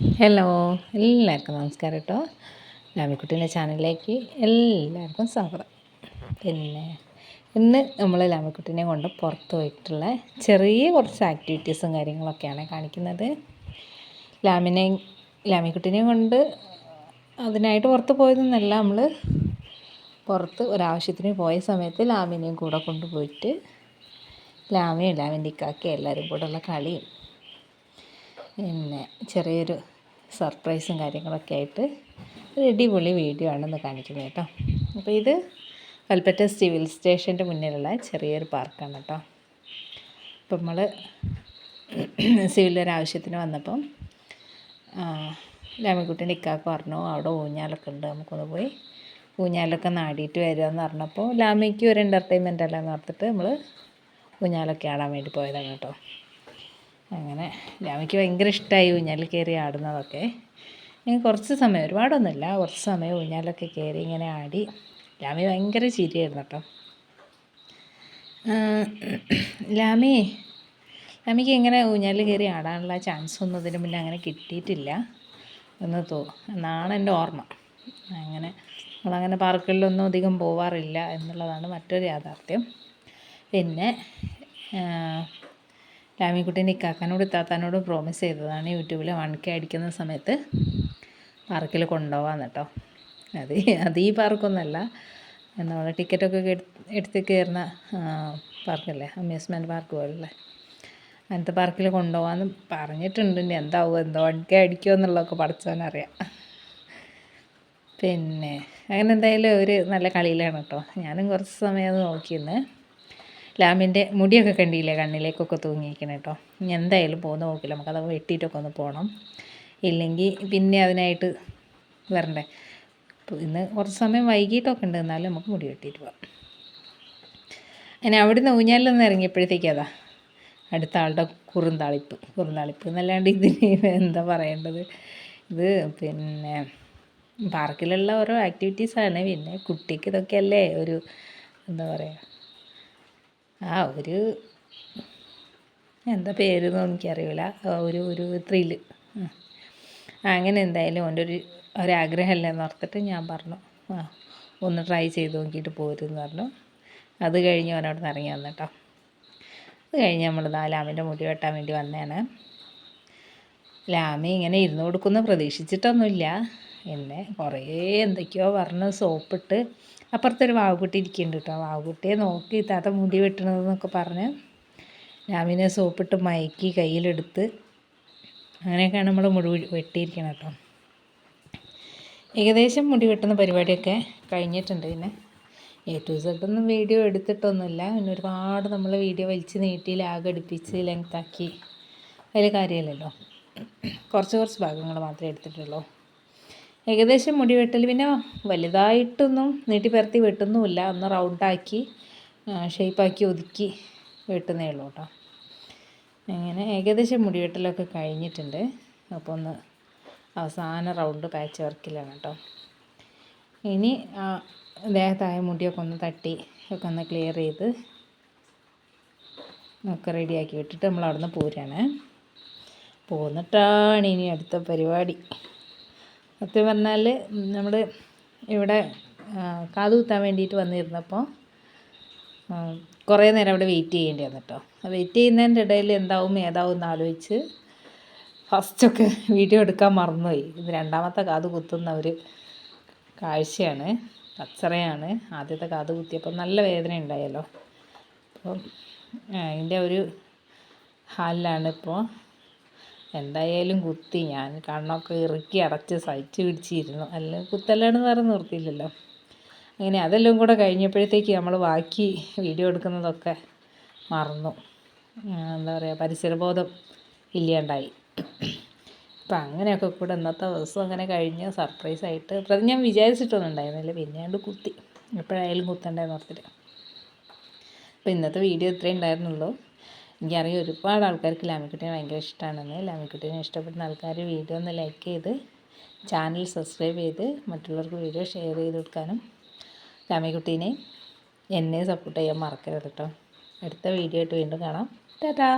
Hello എല്ലാവർക്കും നമസ്കാരം കേട്ടോ. ലാമിക്കുട്ടീന്റെ ചാനലിലേക്ക് എല്ലാവർക്കും സ്വാഗതം. പിന്നെ ഇന്ന് നമ്മൾ ലാമിക്കുട്ടീനെ കൊണ്ട് പുറത്ത് പോയിട്ടുള്ള ചെറിയ കുറച്ച് ആക്ടിവിറ്റീസും കാര്യങ്ങളൊക്കെയാണ് കാണിക്കുന്നത്. ലാമിനെ ലാമിക്കുട്ടീനെ കൊണ്ട് അതിനായിട്ട് പുറത്ത് പോയതെന്നല്ല നമ്മൾ പുറത്ത് ഒരാവശ്യത്തിന് പോയ സമയത്ത് ലാമിനെയും കൂടെ കൊണ്ടുപോയിട്ട് ലാമയും ലാമിന്റെ ഇക്കാക്കയും എല്ലാവരും കൂടെ ഉള്ള കളിയും പിന്നെ ചെറിയൊരു സർപ്രൈസും കാര്യങ്ങളൊക്കെ ആയിട്ട് ഒരു അടിപൊളി വീഡിയോ ആണെന്ന് കാണിക്കുന്നത് കേട്ടോ. അപ്പോൾ ഇത് കൽപ്പറ്റ സിവിൽ സ്റ്റേഷന്റെ മുന്നിലുള്ള ചെറിയൊരു പാർക്കാണ് കേട്ടോ. അപ്പം നമ്മൾ സിവിലൊരു ആവശ്യത്തിന് വന്നപ്പം ലാമിക്കുട്ടീന്റെ ഇക്കാക്ക് പറഞ്ഞു അവിടെ ഊഞ്ഞാലൊക്കെ ഉണ്ട് നമുക്കൊന്ന് പോയി ഊഞ്ഞാലൊക്കെ നാടിയിട്ട് വരിക എന്ന് പറഞ്ഞപ്പോൾ ലാമിക്ക് ഒരു എന്റർടൈൻമെന്റ് അല്ല ഓർത്തിട്ട് നമ്മൾ ഊഞ്ഞാലൊക്കെ ആടാൻ വേണ്ടി പോയതാണ് കേട്ടോ. അങ്ങനെ. ലാമയ്ക്ക് ഭയങ്കര ഇഷ്ടമായി ഊഞ്ഞാലിൽ കയറി ആടുന്നതൊക്കെ. ഞാൻ കുറച്ച് സമയം ഒരുപാടൊന്നുമില്ല. കുറച്ച് സമയം ഊഞ്ഞാലൊക്കെ കയറി ഇങ്ങനെ ആടി. ലാമി ഭയങ്കര ചിരിയായിരുന്നു കേട്ടോ. ലാമി ലാമിക്ക് ഇങ്ങനെ ഊഞ്ഞാലിൽ കയറി ആടാനുള്ള ചാൻസ് ഒന്നും ഇതിന് മുന്നേ അങ്ങനെ കിട്ടിയിട്ടില്ല. എന്ന് തോ എന്നാണ് എന്റെ ഓർമ്മ. അങ്ങനെ നമ്മളങ്ങനെ പാർക്കുകളിലൊന്നും അധികം പോവാറില്ല എന്നുള്ളതാണ് മറ്റൊരു യാഥാർത്ഥ്യം. പിന്നെ ലാമിക്കുട്ടീന്റെ ഇക്കാക്കാനോട് ഇത്താത്താനോട് പ്രോമിസ് ചെയ്തതാണ് യൂട്യൂബിൽ വൺ കെ അടിക്കുന്ന സമയത്ത് പാർക്കിൽ കൊണ്ടുപോകാമെന്ന് കേട്ടോ അത് അത് ഈ പാർക്കൊന്നുമല്ല നമ്മൾ ടിക്കറ്റൊക്കെ എടുത്ത് കയറുന്ന പാർക്കല്ലേ അമ്യൂസ്മെന്റ് പാർക്ക് പോലല്ലേ അങ്ങനത്തെ പാർക്കിൽ കൊണ്ടുപോകാമെന്ന് പറഞ്ഞിട്ടുണ്ട്. ഇനി എന്താവും? എന്തോ വൺ കെ അടിക്കുമോ എന്നുള്ളതൊക്കെ പഠിച്ചവനറിയാം. പിന്നെ അങ്ങനെ എന്തായാലും ഒരു നല്ല കളിയിലാണ് കേട്ടോ ഞാനും കുറച്ച് സമയം അത് നോക്കിയിരുന്നു ലാമിന്റെ മുടിയൊക്കെ കണ്ടില്ലേ കണ്ണിലേക്കൊക്കെ തൂങ്ങിയിരിക്കണം കേട്ടോ ഇനി എന്തായാലും പോകുന്ന നോക്കില്ല. നമുക്കത് വെട്ടിയിട്ടൊക്കെ ഒന്ന് പോകണം ഇല്ലെങ്കിൽ പിന്നെ അതിനായിട്ട് വരണ്ടേ. ഇന്ന് കുറച്ച് സമയം വൈകിട്ടൊക്കെ ഉണ്ട്. എന്നാലും നമുക്ക് മുടി വെട്ടിയിട്ട് പോകാം അങ്ങനെ അവിടെ നിന്ന് ഊഞ്ഞാലിൽ നിന്ന് അതാ അടുത്ത ആളുടെ കുറുന്താളിപ്പ്. കുറുന്താളിപ്പ് എന്നല്ലാണ്ട് ഇതിന് എന്താ പറയേണ്ടത്? ഇത് പിന്നെ പാർക്കിലുള്ള ഓരോ ആക്ടിവിറ്റീസാണ് പിന്നെ കുട്ടിക്ക് ഇതൊക്കെയല്ലേ ഒരു എന്താ പറയുക ആ ഒരു എന്താ പേരൊന്നും എനിക്കറിയില്ല ഒരു ഒരു ത്രില്ല് അങ്ങനെ എന്തായാലും ഓന്റെ ഒരു ഒരാഗ്രഹമല്ലേ എന്ന് ഓർത്തിട്ട് ഞാൻ പറഞ്ഞു. ആ ഒന്ന് ട്രൈ ചെയ്ത് നോക്കിയിട്ട് പോരുമെന്ന് പറഞ്ഞു. അത് കഴിഞ്ഞ് അവനവിടെ നിന്ന് ഇറങ്ങി വന്നിട്ടോ അത് കഴിഞ്ഞ് നമ്മൾ ലാമിന്റെ മുടി വെട്ടാൻ വേണ്ടി വന്നതാണ്. ലാമി ഇങ്ങനെ ഇരുന്ന് കൊടുക്കുന്ന പ്രതീക്ഷിച്ചിട്ടൊന്നുമില്ല. എന്നെ കുറേ എന്തൊക്കെയോ പറഞ്ഞ് സോപ്പിട്ട് അപ്പുറത്തൊരു വാവുകുട്ടി ഇരിക്കുന്നുണ്ട് കേട്ടോ. വാവുകുട്ടിയെ നോക്കി താത്ത മുടി വെട്ടണതെന്നൊക്കെ പറഞ്ഞ് രാമിനെ സോപ്പിട്ട് മയക്കി കയ്യിലെടുത്ത് അങ്ങനെയൊക്കെയാണ് നമ്മൾ മുടി വെട്ടിയിരിക്കണം കേട്ടോ. ഏകദേശം മുടി വെട്ടുന്ന പരിപാടിയൊക്കെ കഴിഞ്ഞിട്ടുണ്ട് പിന്നെ. എ ടു സെഡ് ഒന്നും വീഡിയോ എടുത്തിട്ടൊന്നുമില്ല. പിന്നെ ഒരുപാട് നമ്മൾ വീഡിയോ വലിച്ച് നീട്ടി ലാഗ് അടുപ്പിച്ച് ലെങ്ത്താക്കി അതിൽ കാര്യമില്ലല്ലോ. കുറച്ച് കുറച്ച് ഭാഗങ്ങൾ മാത്രമേ എടുത്തിട്ടുള്ളൂ. ഏകദേശം മുടി വെട്ടൽ പിന്നെ വലുതായിട്ടൊന്നും നീട്ടി പരത്തി വെട്ടുന്നുമില്ല. ഒന്ന് റൗണ്ടാക്കി ഷേപ്പാക്കി ഒതുക്കി വെട്ടുന്നേ ഉള്ളൂ കേട്ടോ. അങ്ങനെ ഏകദേശം മുടി വെട്ടലൊക്കെ കഴിഞ്ഞിട്ടുണ്ട്. അപ്പോൾ ഒന്ന് അവസാന റൗണ്ട് പാച്ച് വർക്കിലാണ് കേട്ടോ. ഇനി ദേഹത്തായ മുടിയൊക്കെ ഒന്ന് തട്ടി ഒക്കെ ഒന്ന് ക്ലിയർ ചെയ്ത് ഒക്കെ റെഡിയാക്കി വിട്ടിട്ട് നമ്മൾ അവിടുന്ന് പോരാണ് പോന്നിട്ടാണ് ഇനി അടുത്ത പരിപാടി. സത്യം പറഞ്ഞാൽ നമ്മൾ ഇവിടെ കാതുകുത്താൻ വേണ്ടിയിട്ട് വന്നിരുന്നപ്പോൾ കുറേ നേരം അവിടെ വെയിറ്റ് ചെയ്യേണ്ടി വന്നു കേട്ടോ വെയിറ്റ് ചെയ്യുന്നതിന്റെ ഇടയിൽ എന്താവും ഏതാവും എന്ന് ആലോചിച്ച് ഫസ്റ്റൊക്കെ വീഡിയോ എടുക്കാൻ മറന്നുപോയി. ഇത് രണ്ടാമത്തെ കാത് കുത്തുന്ന ഒരു കാഴ്ചയാണ് കച്ചറയാണ്. ആദ്യത്തെ കാത് കുത്തിയപ്പോൾ നല്ല വേദന ഉണ്ടായല്ലോ. അപ്പം അതിന്റെ ഒരു ഹാലിലാണ് ഇപ്പോൾ എന്തായാലും കുത്തി. ഞാൻ കണ്ണൊക്കെ ഇറുക്കി അടച്ച് സഹിച്ച് പിടിച്ചിരുന്നു. അല്ല കുത്തല്ലാണ്ട് വേറെ നിർത്തിയില്ലല്ലോ. അങ്ങനെ അതെല്ലാം കൂടെ കഴിഞ്ഞപ്പോഴത്തേക്ക് നമ്മൾ ബാക്കി വീഡിയോ എടുക്കുന്നതൊക്കെ മറന്നു. എന്താ പറയുക പരിസരബോധം ഇല്ലാണ്ടായി. അപ്പം അങ്ങനെയൊക്കെ കൂടെ ഇന്നത്തെ ദിവസം അങ്ങനെ കഴിഞ്ഞ് സർപ്രൈസായിട്ട് പ്രതി ഞാൻ വിചാരിച്ചിട്ടൊന്നും ഉണ്ടായിരുന്നില്ല പിന്നെയാണ്ട് കുത്തി. എപ്പോഴായാലും കുത്തണ്ടേന്ന് ഓർത്തിട്ട്. അപ്പോൾ ഇന്നത്തെ വീഡിയോ ഇത്രയും ഉണ്ടായിരുന്നുള്ളൂ. എനിക്കറിയാം ഒരുപാട് ആൾക്കാർക്ക് ലാമിക്കുട്ടിനെ ഭയങ്കര ഇഷ്ടമാണെന്ന് ലാമിക്കുട്ടിനെ ഇഷ്ടപ്പെടുന്ന ആൾക്കാർ വീഡിയോ ഒന്ന് ലൈക്ക് ചെയ്ത് ചാനൽ സബ്സ്ക്രൈബ് ചെയ്ത് മറ്റുള്ളവർക്ക് വീഡിയോ ഷെയർ ചെയ്ത് കൊടുക്കാനും ലാമിക്കുട്ടീനെ എന്നെ സപ്പോർട്ട് ചെയ്യാൻ മറക്കരുത് കേട്ടോ അടുത്ത വീഡിയോ ആയിട്ട് വീണ്ടും കാണാം. ടാറ്റാ!